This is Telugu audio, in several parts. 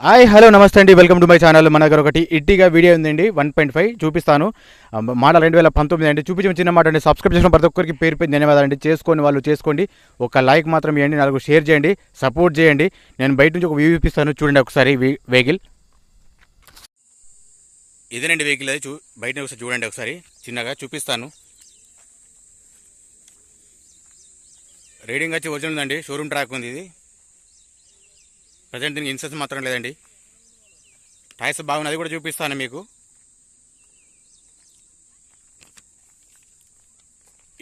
హాయ్ హలో నమస్తే అండి. వెల్కమ్ టు మై ఛానల్ మన దగ్గర ఒకటి ఇట్టిగా వీడియో ఉందండి. వన్ పాయింట్ ఫైవ్ చూపిస్తాను. ఆ, మోడల్ రెండు వేల పంతొమ్మిది అండి. చూపించిన చిన్న మాట అండి. సబ్స్క్రైబ్ చేసిన ప్రతి ఒక్కరికి పేరు పేరు ధన్యవాదాలు అండి. చేసుకొని వాళ్ళు చేసుకోండి. ఒక లైక్ మాత్రం ఇవ్వండి నాలుగు షేర్ చేయండి సపోర్ట్ చేయండి. నేను బయట నుంచి ఒక వ్యూ చూపిస్తాను. చూడండి ఒకసారి వెహికల్ ఇదేనండి వెహికల్ అది. చూ బయట ఒకసారి చూడండి ఒకసారి. చిన్నగా చూపిస్తాను. రీడింగ్ వచ్చి ఒరిజినల్ ఉందండి. షోరూమ్ ట్రాక్ ఉంది ఇది. ప్రజెంట్ దీనికి ఇన్సెన్స్ మాత్రం లేదండి. టైర్స్ బాగున్నది కూడా చూపిస్తాను మీకు.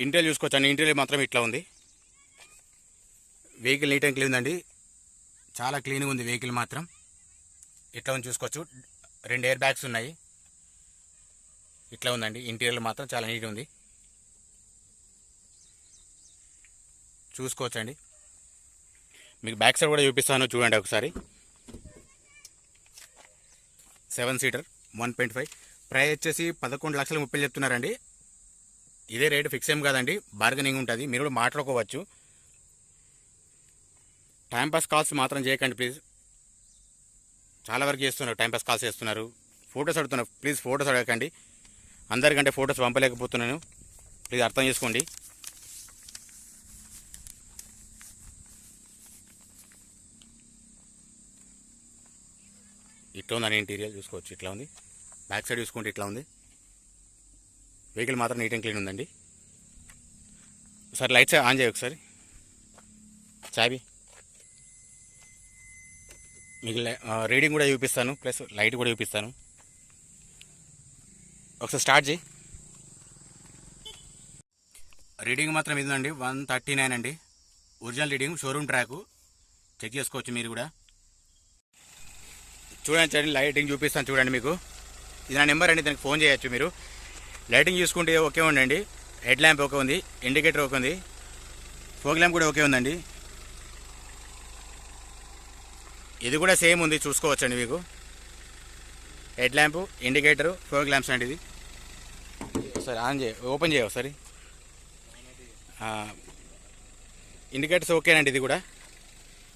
ఇంటీరియర్ చూసుకోవచ్చు అండి ఇంటీరియర్ మాత్రం ఇట్లా ఉంది. వెహికల్ నీట్ అండ్ క్లీన్ ఉందండి చాలా క్లీన్గా ఉంది వెహికల్ మాత్రం. ఇట్లా ఉంది చూసుకోవచ్చు. రెండు ఎయిర్ బ్యాగ్స్ ఉన్నాయి. ఇట్లా ఉందండి. ఇంటీరియర్ మాత్రం చాలా నీట్ ఉంది. చూసుకోవచ్చండి. మీకు బ్యాక్ సైడ్ కూడా చూపిస్తాను చూడండి ఒకసారి. Seven seater one point five. Price వచ్చేసి పదకొండు లక్షల ముప్పై చెప్తున్నారండి. ఇదే రేటు ఫిక్స్ ఏం కాదండి బార్గెనింగ్ ఉంటుంది మీరు కూడా మాట్లాడుకోవచ్చు. టైంపాస్ కాల్స్ మాత్రం చేయకండి ప్లీజ్. చాలా వరకు చేస్తున్నారు టైంపాస్ కాల్స్ చేస్తున్నారు. ఫొటోస్ అడుగుతున్నారు ప్లీజ్ ఫొటోస్ అడగకండి. అందరికంటే ఫొటోస్ పంపలేకపోతున్నాను. ప్లీజ్ అర్థం చేసుకోండి. ఇట్లా ఉందని ఇంటీరియర్ చూసుకోవచ్చు. ఇట్లా ఉంది. బ్యాక్ సైడ్ చూసుకుంటే ఇట్లా ఉంది. వెహికల్ మాత్రం నీట్ అండ్ క్లీన్ ఉందండి. ఒకసారి లైట్స్ ఆన్ చేయ ఒకసారి. చాబి మీకు రీడింగ్ కూడా చూపిస్తాను. ప్లస్ లైట్ కూడా చూపిస్తాను. ఒకసారి స్టార్ట్ చేయి. రీడింగ్ మాత్రం ఇదండి వన్ థర్టీ నైన్ అండి. Original reading showroom track check చేసుకోవచ్చు మీరు కూడా. చూడండి చూడండి లైటింగ్ చూపిస్తాను చూడండి మీకు. ఇది నా నెంబర్ అండి దానికి ఫోన్ చేయొచ్చు మీరు. లైటింగ్ చూసుకుంటే ఓకే ఉండండి. హెడ్ ల్యాంప్ ఓకే ఉంది ఇండికేటర్ ఓకే ఉంది ఫోక్ ల్యాంప్ కూడా ఓకే ఉందండి. ఇది కూడా సేమ్ ఉంది చూసుకోవచ్చండి మీకు. Head lamp indicator fog lamps అండి ఇది. ఒకసారి ఆన్ చేయ ఓపెన్ చేయ ఒకసారి. ఇండికేటర్స్ ఓకేనండి ఇది కూడా.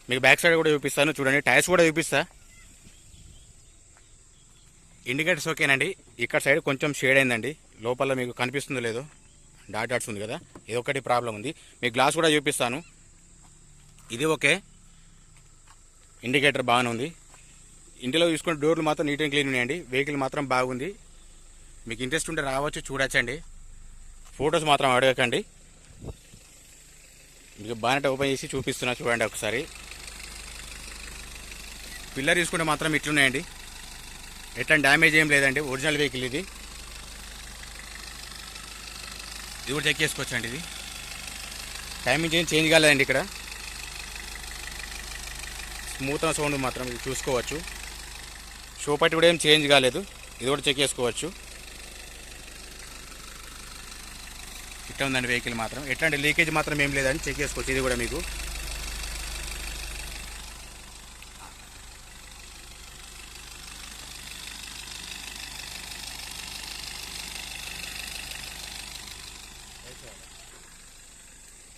మీకు బ్యాక్ సైడ్ కూడా చూపిస్తాను చూడండి. టైర్స్ కూడా చూపిస్తాను ఇండికేటర్స్ ఓకేనండి. ఇక్కడ సైడ్ కొంచెం షేడ్ అయిందండి. లోపల మీకు కనిపిస్తుందో లేదో డాట్ డాట్స్ ఉంది కదా. ఇది ఒకటి ప్రాబ్లం ఉంది. మీ గ్లాస్ కూడా చూపిస్తాను. ఇది ఓకే. ఇండికేటర్ బాగానే ఉంది. ఇంటిలో చూసుకుంటే డోర్లు మాత్రం నీట్ అండ్ క్లీన్ ఉన్నాయండి. వెహికల్ మాత్రం బాగుంది. మీకు ఇంట్రెస్ట్ ఉంటే రావచ్చు చూడొచ్చండి. ఫొటోస్ మాత్రం అడగకండి. మీకు బానెట్ ఓపెన్ చేసి చూపిస్తున్నా చూడండి ఒకసారి. పిల్లర్ తీసుకుంటే మాత్రం ఇట్లున్నాయండి. ఎట్లా డ్యామేజ్ ఏం లేదండి. ఒరిజినల్ వెహికల్ ఇది. ఇది కూడా చెక్ చేసుకోవచ్చండి ఇది. టైమింగ్ ఏం చేంజ్ కాలేదండి ఇక్కడ. స్మూత్ సౌండ్ మాత్రం ఇది చూసుకోవచ్చు. షో పట్టి కూడా ఏం చేంజ్ కాలేదు. ఇది కూడా చెక్ చేసుకోవచ్చు. ఇట్లా ఉందండి వెహికల్ మాత్రం. ఎట్లాంటి లీకేజ్ మాత్రం ఏం లేదండి. చెక్ చేసుకోవచ్చు. ఇది కూడా మీకు.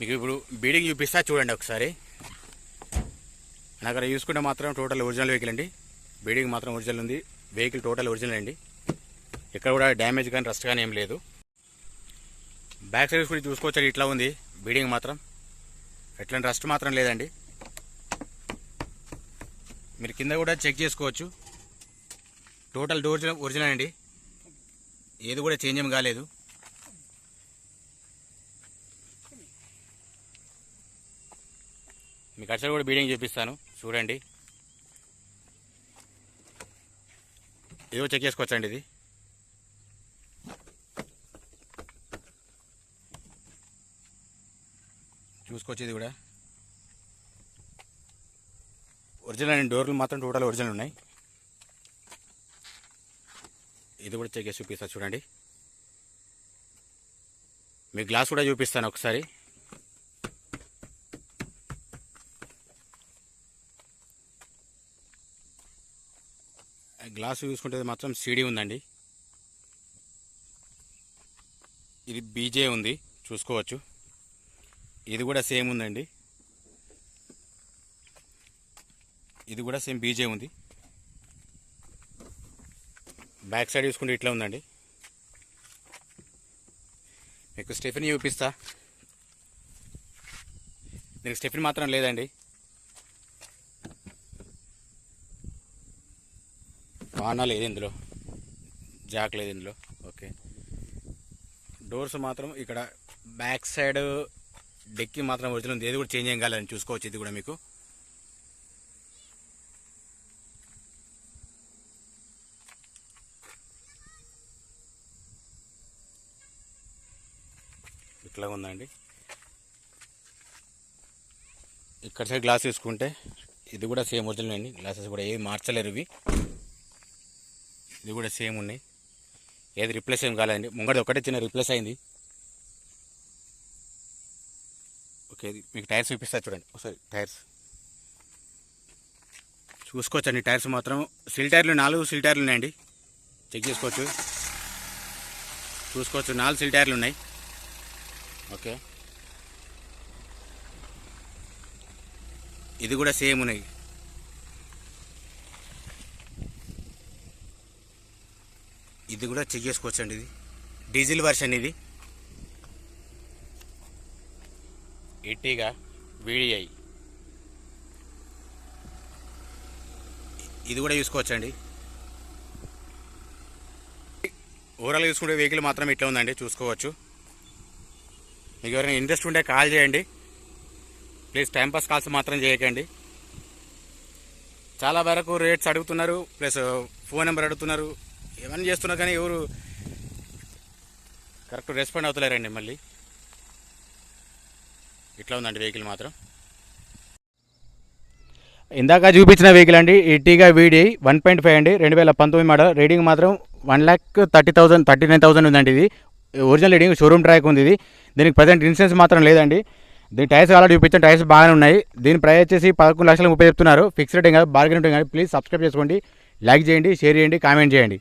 మీకు ఇప్పుడు బీడింగ్ చూపిస్తా చూడండి ఒకసారి. నా దగ్గర చూసుకుంటే మాత్రం టోటల్ ఒరిజినల్ వెహికల్ అండి. బీడింగ్ మాత్రం ఒరిజినల్ ఉంది. వెహికల్ టోటల్ ఒరిజినల్ అండి. ఎక్కడ కూడా డ్యామేజ్ కానీ రస్ట్ కానీ ఏం లేదు. బ్యాక్ సైడ్ కూడా చూసుకోవచ్చు ఇట్లా ఉంది. బీడింగ్ మాత్రం ఎట్లాంటి రస్ట్ మాత్రం లేదండి. మీరు కింద కూడా చెక్ చేసుకోవచ్చు. టోటల్ డోర్ ఒరిజినల్ అండి. ఏది కూడా చేంజ్ ఏం కాలేదు. మీకు అసలు కూడా బీడింగ్ చూపిస్తాను. చూడండి. ఏవో చెక్ చేసుకోవచ్చండి ఇది. చూసుకోవచ్చు ఇది కూడా. ఒరిజినల్ అండి. డోర్లు మాత్రం టోటల్ ఒరిజినల్ ఉన్నాయి. ఇది కూడా చెక్ చేసి చూపిస్తాను చూడండి. మీ గ్లాస్ కూడా చూపిస్తాను ఒకసారి. గ్లాస్ చూసుకుంటే మాత్రం సీడీ ఉందండి. ఇది బీజే ఉంది చూసుకోవచ్చు. ఇది కూడా సేమ్ ఉందండి. ఇది కూడా సేమ్ బీజే ఉంది. బ్యాక్ సైడ్ చూసుకుంటే ఇట్లా ఉందండి. మీకు స్టెఫిన్ చూపిస్తా. దీనికి స్టెఫిన్ మాత్రం లేదండి. వాన లేదు ఇందులో. జాక్ లేదు ఇందులో. ఓకే. డోర్స్ మాత్రం ఇక్కడ బ్యాక్ సైడ్ డెక్కి మాత్రం ఒరిజినల్ ఉంది. ఏది కూడా చేంజ్ ఏం కాలేదని చూసుకోవచ్చు ఇది కూడా మీకు. ఇట్లా ఉందండి. ఇక్కడ సైడ్ గ్లాస్ తీసుకుంటే ఇది కూడా సేమ్ ఒరిజినల్ అండి. గ్లాసెస్ కూడా ఏవి మార్చలేరు ఇవి. ఇది కూడా సేమ్ ఉన్నాయి. ఏది రిప్లేస్ ఏం కాలేదండి. ముంగడి ఒకటే చిన్న రిప్లేస్ అయింది. ఓకే ఇది మీకు టైర్స్ చూపిస్తా చూడండి. ఒకసారి టైర్స్. చూసుకోవచ్చండి టైర్స్ మాత్రం. సిల్ టైర్లు నాలుగు సిల్ టైర్లు ఉన్నాయండి. చెక్ చేసుకోవచ్చు. చూసుకోవచ్చు. నాలుగు సిల్ టైర్లు ఉన్నాయి. ఓకే. ఇది కూడా సేమ్ ఉన్నాయి. ఇది కూడా చెక్ చేసుకోవచ్చు అండి ఇది. డీజిల్ వర్షన్ ఇది. ఎట్టిగా వీడిఐ ఇది కూడా చూసుకోవచ్చండి. ఓవరాల్ చూసుకుంటే వెహికల్ మాత్రం ఇట్లా ఉందండి చూసుకోవచ్చు. మీకు ఎవరైనా ఇంట్రెస్ట్ ఉంటే కాల్ చేయండి. ప్లీజ్ టైంపాస్ కాల్స్ మాత్రం చేయకండి. చాలా వరకు రేట్స్ అడుగుతున్నారు ప్లస్ ఫోన్ నెంబర్ అడుగుతున్నారు. ఏమని చేస్తున్నారు కానీ ఎవరు కరెక్ట్ రెస్పాండ్ అవుతలేరండి మళ్ళీ. ఇట్లా ఉందండి వెహికల్ మాత్రం. ఇందాక చూపించిన వెహికల్ అండి ఎట్టిగా వీడి వన్ పాయింట్ ఫైవ్ అండి రెండు వేల పంతొమ్మిది మోడల్. రీడింగ్ మాత్రం one lakh thirty thousand thirty nine thousand ఉందండి ఇది. ఒరిజినల్ రీడింగ్ షోరూమ్ ట్రాక్ ఉంది ఇది. దీనికి ప్రజెంట్ ఇన్సూరెన్స్ మాత్రం లేదండి. దీని టైర్స్ ఆల్రెడీ చూపించిన టైర్స్ బాగానే ఉన్నాయి. దీని ప్రైస్ వచ్చేసి పదకొండు లక్షల ముప్పై చెప్తున్నారు. ఫిక్స్ రేటింగ్ కాదు బార్గెన్ ఉంటుంది కానీ ప్లీజ్ సబ్స్క్రైబ్ చేసుకోండి లైక్ చేయండి షేర్ చేయండి కామెంట్ చేయండి.